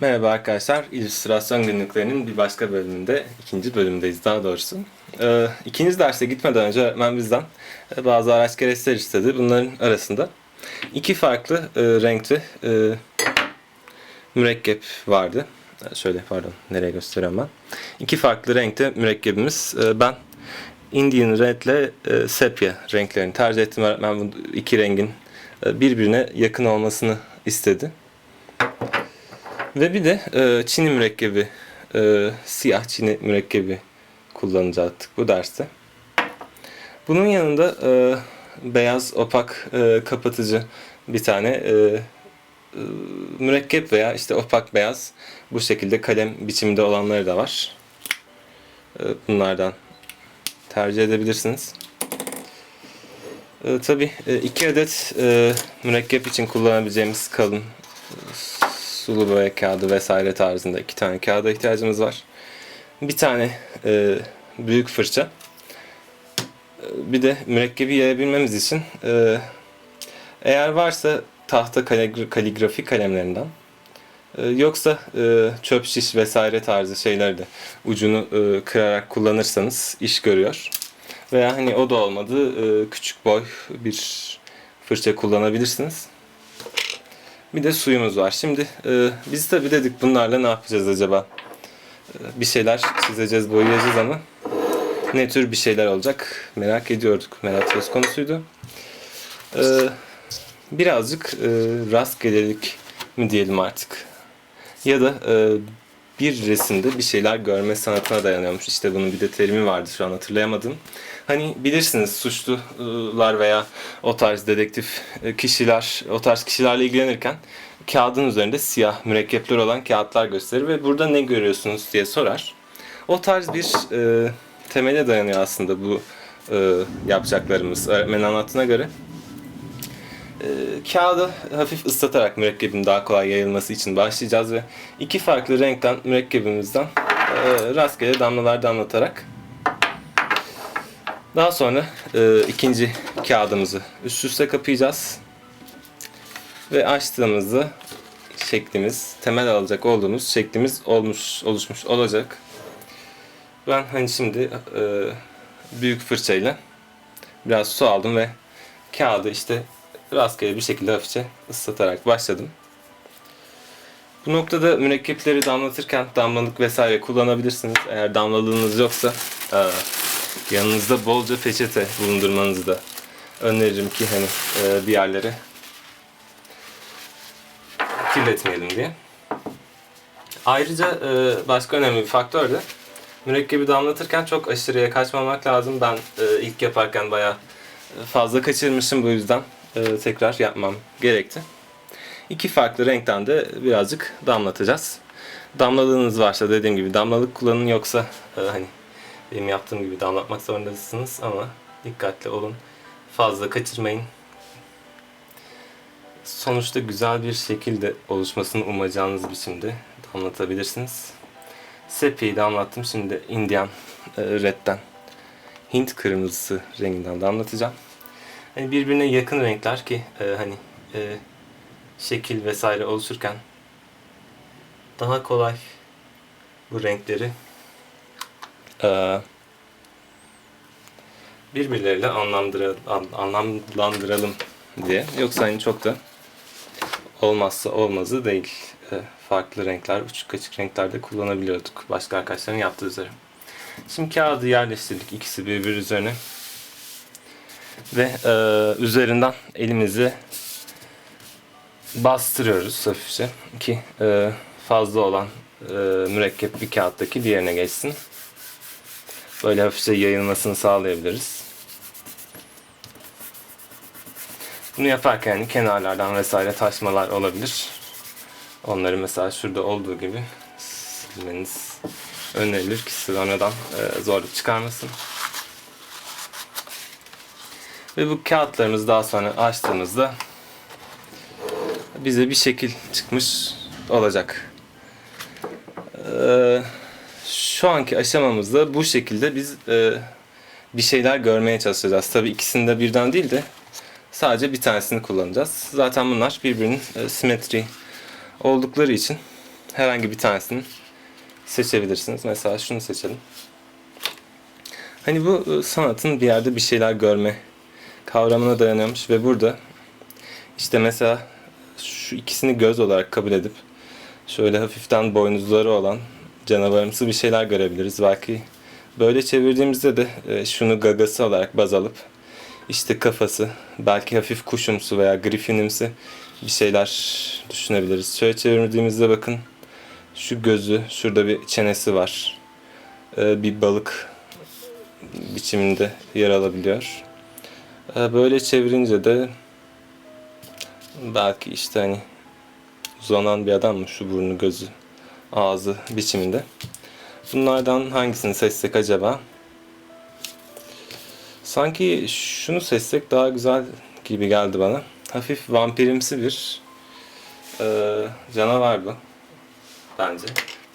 Merhaba arkadaşlar, illüstrasyon günlüklerinin bir başka bölümünde, ikinci bölümdeyiz daha doğrusu. Ee, ikinci derse gitmeden önce öğretmen bizden e, bazı araç gereçler istedi. Bunların arasında iki farklı e, renkli e, mürekkep vardı. E, Şöyle pardon, nereye gösteriyorum ben. İki farklı renkte mürekkebimiz. E, ben Indian Red ile e, Sepia renklerini tercih ettim. Öğretmen bu iki rengin e, birbirine yakın olmasını istedi. Ve bir de e, Çin'i mürekkebi, e, siyah Çin'i mürekkebi kullanacaktık bu derste. Bunun yanında e, beyaz opak e, kapatıcı bir tane e, e, mürekkep veya işte opak beyaz bu şekilde kalem biçiminde olanları da var. E, bunlardan tercih edebilirsiniz. E, tabii e, iki adet e, mürekkep için kullanabileceğimiz kalın sulu boya kağıdı vesaire tarzında iki tane kağıda ihtiyacımız var. Bir tane e, büyük fırça. E, Bir de mürekkebi yayabilmemiz için e, eğer varsa tahta kaligra- kaligrafi kalemlerinden e, yoksa e, çöp şiş vesaire tarzı şeyler de ucunu e, kırarak kullanırsanız iş görüyor. Veya hani o da olmadı e, küçük boy bir fırça kullanabilirsiniz. Bir de suyumuz var. Şimdi e, biz tabii dedik bunlarla ne yapacağız acaba? E, bir şeyler çizeceğiz, boyayacağız ama ne tür bir şeyler olacak merak ediyorduk. Merak söz konusuydu. E, birazcık e, rastgelelik mi diyelim artık? Ya da e, bir resimde bir şeyler görme sanatına dayanıyormuş. İşte bunun bir de terimi vardı şu an hatırlayamadım. Hani bilirsiniz suçlular veya o tarz dedektif e, kişiler, o tarz kişilerle ilgilenirken kağıdın üzerinde siyah mürekkepler olan kağıtlar gösterir ve burada ne görüyorsunuz diye sorar. O tarz bir e, temele dayanıyor aslında bu e, yapacaklarımız öğretmenin anlattığına göre. E, kağıdı hafif ıslatarak mürekkebin daha kolay yayılması için başlayacağız ve iki farklı renkten mürekkebimizden e, rastgele damlalar damlatarak daha sonra e, ikinci kağıdımızı üst üste kapayacağız. Ve açtığımızda şeklimiz, temel alacak olduğumuz şeklimiz olmuş oluşmuş olacak. Ben hani şimdi e, büyük fırçayla biraz su aldım ve kağıdı işte rastgele bir şekilde hafifçe ıslatarak başladım. Bu noktada mürekkepleri damlatırken damlalık vesaire kullanabilirsiniz. Eğer damlalığınız yoksa e, yanınızda bolca peçete bulundurmanızı da öneririm ki hani e, bir yerlere kirletmeyelim diye. Ayrıca e, başka önemli bir faktör de mürekkebi damlatırken çok aşırıya kaçmamak lazım. Ben ilk yaparken bayağı fazla kaçırmışım bu yüzden e, tekrar yapmam gerekti. İki farklı renkten de birazcık damlatacağız. Damlalığınız varsa dediğim gibi damlalık kullanın yoksa e, hani benim yaptığım gibi damlatmak zorundasınız ama dikkatli olun. Fazla kaçırmayın. Sonuçta güzel bir şekilde oluşmasını umacağınız biçimde damlatabilirsiniz. Sepi'yi damlattım. Şimdi Indian e, Red'den Hint kırmızısı renginden damlatacağım. Hani birbirine yakın renkler ki e, hani e, şekil vesaire oluşurken daha kolay bu renkleri e, birbirleriyle anlamlandıra, an- anlamlandıralım diye. Yoksa hani çok da olmazsa olmazı değil. E, farklı renkler, uçuk açık renklerde kullanabiliyorduk. Başka arkadaşların yaptığı üzere. Şimdi kağıdı yerleştirdik ikisi birbiri üzerine. Ve e, üzerinden elimizi bastırıyoruz hafifçe ki e, fazla olan e, mürekkep bir kağıttaki diğerine geçsin. Böyle hafifçe yayılmasını sağlayabiliriz. Bunu yaparken kenarlardan vesaire taşmalar olabilir. Onları mesela şurada olduğu gibi silmeniz önerilir ki sonradan e, zorluk çıkarmasın. Ve bu kağıtlarımızı daha sonra açtığımızda bize bir şekil çıkmış olacak. Ee, şu anki aşamamızda bu şekilde biz e, bir şeyler görmeye çalışacağız. Tabii ikisini de birden değil de sadece bir tanesini kullanacağız. Zaten bunlar birbirinin e, simetri oldukları için herhangi bir tanesini seçebilirsiniz. Mesela şunu seçelim. Hani bu e, sanatın bir yerde bir şeyler görme kavramına dayanıyormuş ve burada işte mesela şu ikisini göz olarak kabul edip şöyle hafiften boynuzları olan canavarımsı bir şeyler görebiliriz. Belki böyle çevirdiğimizde de e, şunu gagası olarak baz alıp işte kafası, belki hafif kuşumsu veya griffinimsi bir şeyler düşünebiliriz. Şöyle çevirdiğimizde bakın şu gözü, şurada bir çenesi var. E, bir balık biçiminde yer alabiliyor. E, Böyle çevirince de belki işte hani uzanan bir adam mı şu burnu gözü ağzı biçiminde. Bunlardan hangisini seçsek acaba? Sanki şunu seçsek daha güzel gibi geldi bana. Hafif vampirimsi bir e, canavar bu. Bence.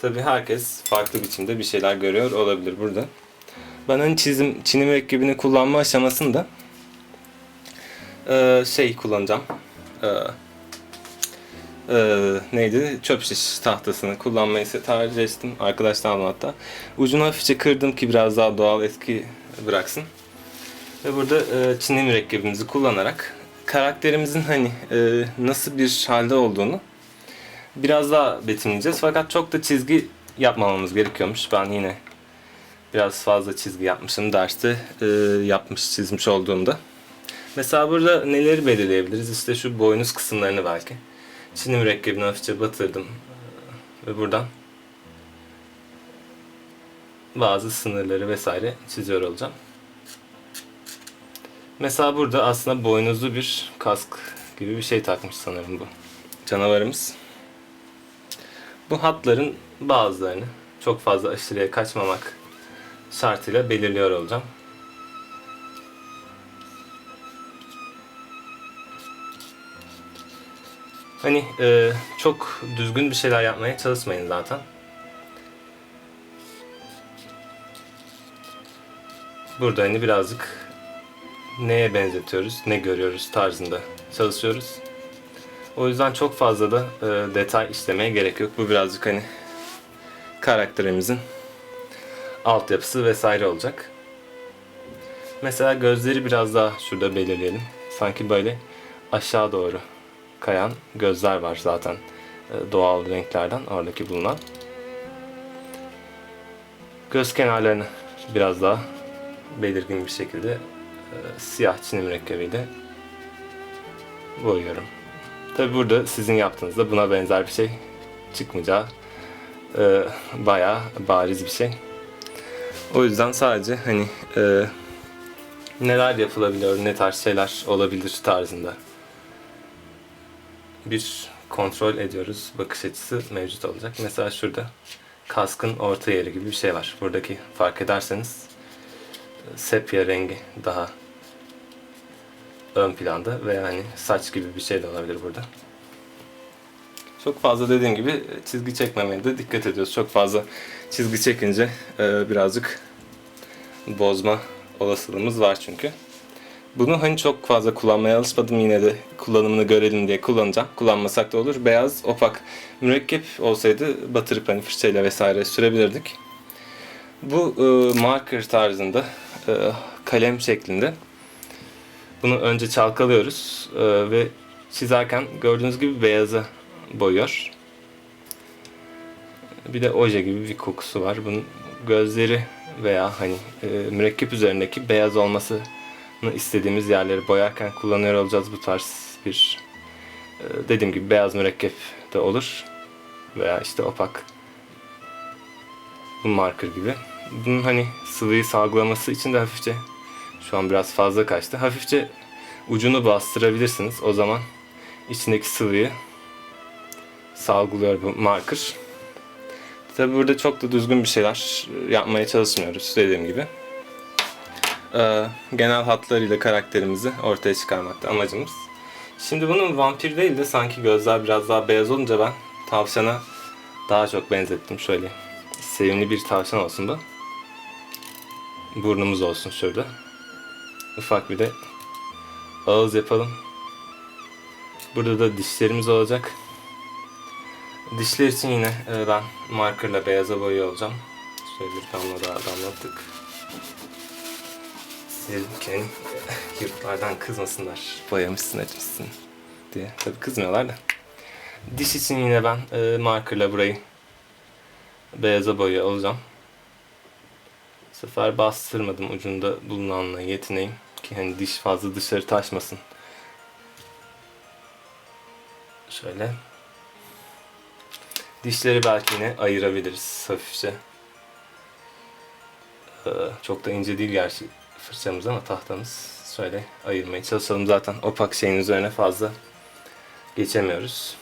Tabi herkes farklı biçimde bir şeyler görüyor olabilir burada. Ben hani çizim, çinim mürekkebini kullanma aşamasında e, şey kullanacağım. E, e, neydi? Çöp şiş tahtasını kullanmayı tercih ettim. Arkadaşlar aldım hatta. Ucunu hafifçe kırdım ki biraz daha doğal etki bıraksın. Ve burada e, çinim mürekkebimizi kullanarak karakterimizin hani e, nasıl bir halde olduğunu biraz daha betimleyeceğiz. Fakat çok da çizgi yapmamamız gerekiyormuş. Ben yine biraz fazla çizgi yapmışım derste yapmış çizmiş olduğumda. Mesela burada neleri belirleyebiliriz? İşte şu boynuz kısımlarını belki. Çinim mürekkebini hafifçe batırdım. E, Ve buradan bazı sınırları vesaire çiziyor olacağım. Mesela burada aslında boynuzlu bir kask gibi bir şey takmış sanırım bu canavarımız. Bu hatların bazılarını çok fazla aşırıya kaçmamak şartıyla belirliyor olacağım. Hani e, çok düzgün bir şeyler yapmaya çalışmayın zaten. Burada hani birazcık neye benzetiyoruz, ne görüyoruz tarzında çalışıyoruz. O yüzden çok fazla da e, detay işlemeye gerek yok. Bu birazcık hani karakterimizin altyapısı vesaire olacak. Mesela gözleri biraz daha şurada belirleyelim. Sanki böyle aşağı doğru kayan gözler var zaten e, doğal renklerden oradaki bulunan. Göz kenarlarını biraz daha belirgin bir şekilde e, siyah çinim mürekkebiyle boyuyorum. Tabi burada sizin yaptığınızda buna benzer bir şey çıkmayacağı e, bayağı bariz bir şey. O yüzden sadece hani e, neler yapılabiliyor, ne tarz şeyler olabilir tarzında bir kontrol ediyoruz. Bakış açısı mevcut olacak. Mesela şurada kaskın orta yeri gibi bir şey var. Buradaki fark ederseniz sepya rengi daha ön planda ve yani saç gibi bir şey de olabilir burada. Çok fazla dediğim gibi çizgi çekmemeye de dikkat ediyoruz. Çok fazla çizgi çekince e, birazcık bozma olasılığımız var çünkü. Bunu hani çok fazla kullanmaya alışmadım yine de kullanımını görelim diye kullanacağım. Kullanmasak da olur. Beyaz, opak mürekkep olsaydı batırıp hani fırçayla vesaire sürebilirdik. Bu e, marker tarzında e, kalem şeklinde. Bunu önce çalkalıyoruz e, ve çizerken gördüğünüz gibi beyaza boyuyor. Bir de oje gibi bir kokusu var. Bunun gözleri veya hani e, mürekkep üzerindeki beyaz olmasını istediğimiz yerleri boyarken kullanıyor olacağız bu tarz bir e, dediğim gibi beyaz mürekkep de olur veya işte opak bu marker gibi. Bunun hani sıvıyı salgılaması için de hafifçe şu an biraz fazla kaçtı. Hafifçe ucunu bastırabilirsiniz. O zaman içindeki sıvıyı salgılıyor bu marker. Tabi burada çok da düzgün bir şeyler yapmaya çalışmıyoruz dediğim gibi. Ee, genel hatlarıyla karakterimizi ortaya çıkarmakta amacımız. Şimdi bunun vampir değil de sanki gözler biraz daha beyaz olunca ben tavşana daha çok benzettim şöyle. Sevimli bir tavşan olsun bu. Burnumuz olsun şöyle. Ufak bir de ağız yapalım. Burada da dişlerimiz olacak. Dişler için yine e, ben markerla beyaza boyuyor olacağım. Şöyle bir damla daha damlattık. Silken yurtlardan kızmasınlar. Boyamışsın etmişsin diye. Tabi kızmıyorlar da. Diş için yine ben e, markerla burayı beyaza boyuyor olacağım. Bu sefer bastırmadım ucunda bulunanla yetineyim ki hani diş fazla dışarı taşmasın. Şöyle. Dişleri belki yine ayırabiliriz hafifçe. Ee, çok da ince değil gerçi fırçamız ama tahtamız. Şöyle ayırmaya çalışalım zaten opak şeyin üzerine fazla geçemiyoruz.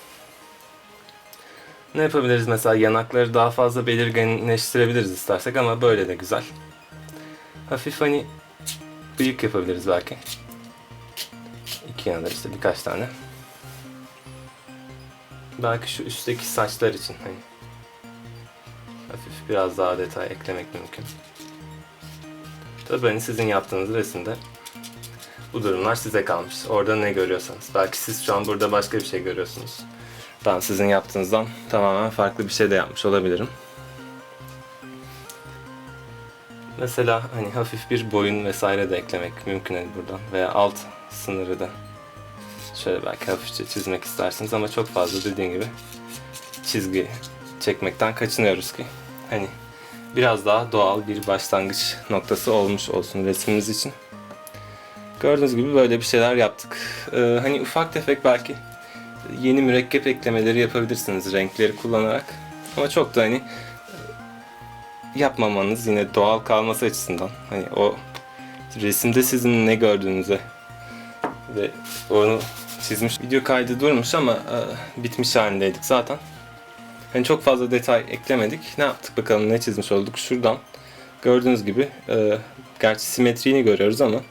Ne yapabiliriz mesela yanakları daha fazla belirginleştirebiliriz istersek ama böyle de güzel. Hafif hani büyük yapabiliriz belki. İki yana işte birkaç tane. Belki şu üstteki saçlar için hani hafif biraz daha detay eklemek mümkün. Tabii hani sizin yaptığınız resimde bu durumlar size kalmış. Orada ne görüyorsanız. Belki siz şu an burada başka bir şey görüyorsunuz. Ben sizin yaptığınızdan tamamen farklı bir şey de yapmış olabilirim. Mesela hani hafif bir boyun vesaire de eklemek mümkün hani buradan veya alt sınırı da şöyle belki hafifçe çizmek istersiniz ama çok fazla dediğim gibi çizgi çekmekten kaçınıyoruz ki hani biraz daha doğal bir başlangıç noktası olmuş olsun resmimiz için. Gördüğünüz gibi böyle bir şeyler yaptık. Ee, hani ufak tefek belki yeni mürekkep eklemeleri yapabilirsiniz renkleri kullanarak. Ama çok da hani yapmamanız yine doğal kalması açısından. Hani o resimde sizin ne gördüğünüze ve onu çizmiş video kaydı durmuş ama e, bitmiş halindeydik zaten. Hani çok fazla detay eklemedik. Ne yaptık bakalım ne çizmiş olduk şuradan. Gördüğünüz gibi e, gerçi simetriğini görüyoruz ama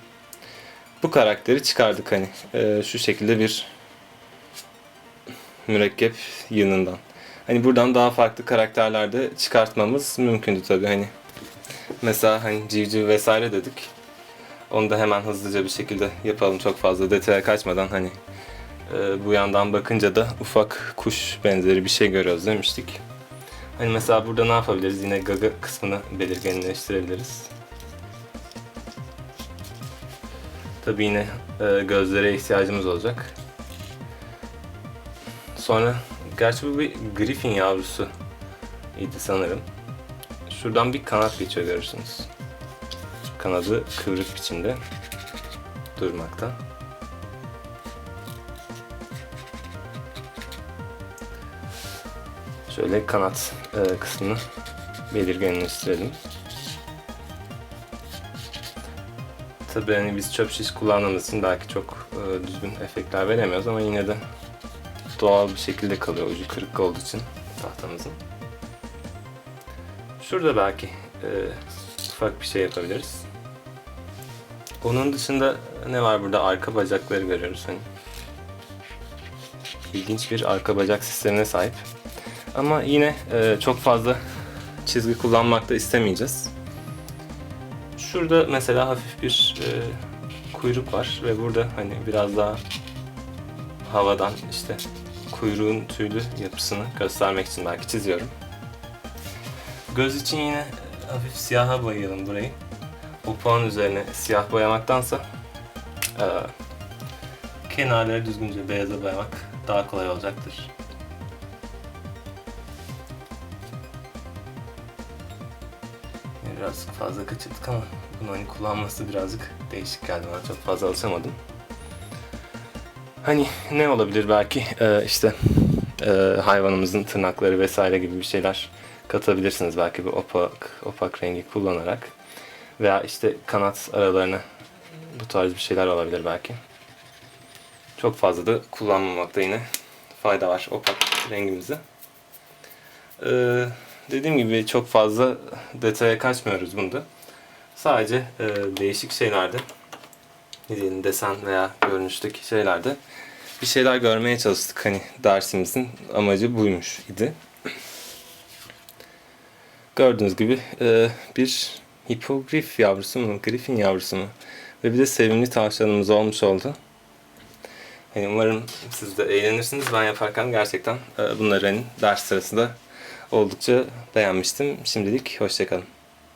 bu karakteri çıkardık hani e, şu şekilde bir mürekkep yığınından. Hani buradan daha farklı karakterlerde çıkartmamız mümkündü tabii hani. Mesela hani civciv vesaire dedik. Onu da hemen hızlıca bir şekilde yapalım çok fazla detaya kaçmadan hani e, bu yandan bakınca da ufak kuş benzeri bir şey görüyoruz demiştik. Hani mesela burada ne yapabiliriz? Yine gaga kısmını belirginleştirebiliriz. Tabii yine e, gözlere ihtiyacımız olacak. Sonra gerçi bu bir griffin yavrusu idi sanırım. Şuradan bir kanat geçiyor görürsünüz. Kanadı kıvrık biçimde durmakta. Şöyle kanat e, kısmını belirginleştirelim. Tabii hani biz çöp şiş kullandığımız için belki çok e, düzgün efektler veremiyoruz ama yine de doğal bir şekilde kalıyor ucu kırık olduğu için tahtamızın. Şurada belki e, ufak bir şey yapabiliriz. Onun dışında ne var burada? Arka bacakları görüyoruz hani. İlginç bir arka bacak sistemine sahip. Ama yine e, çok fazla çizgi kullanmak da istemeyeceğiz. Şurada mesela hafif bir e, kuyruk var ve burada hani biraz daha havadan işte kuyruğun tüylü yapısını göstermek için belki çiziyorum. Göz için yine hafif siyaha boyayalım burayı. Bu puan üzerine siyah boyamaktansa e, kenarları düzgünce beyaza boyamak daha kolay olacaktır. Biraz fazla kaçırdık ama bunu hani kullanması birazcık değişik geldi bana çok fazla alışamadım. Hani ne olabilir belki ee, işte e, hayvanımızın tırnakları vesaire gibi bir şeyler katabilirsiniz belki bir opak opak rengi kullanarak veya işte kanat aralarına bu tarz bir şeyler olabilir belki. Çok fazla da kullanmamakta yine fayda var opak rengimizi. Ee, dediğim gibi çok fazla detaya kaçmıyoruz bunda. Sadece e, değişik şeylerde diyelim desen veya görünüşteki şeylerde bir şeyler görmeye çalıştık. Hani dersimizin amacı buymuş idi. Gördüğünüz gibi e, bir hipogrif yavrusu mu, grifin yavrusu mu ve bir de sevimli tavşanımız olmuş oldu. Hani umarım siz de eğlenirsiniz. Ben yaparken gerçekten e, bunları hani ders sırasında oldukça beğenmiştim. Şimdilik hoşçakalın.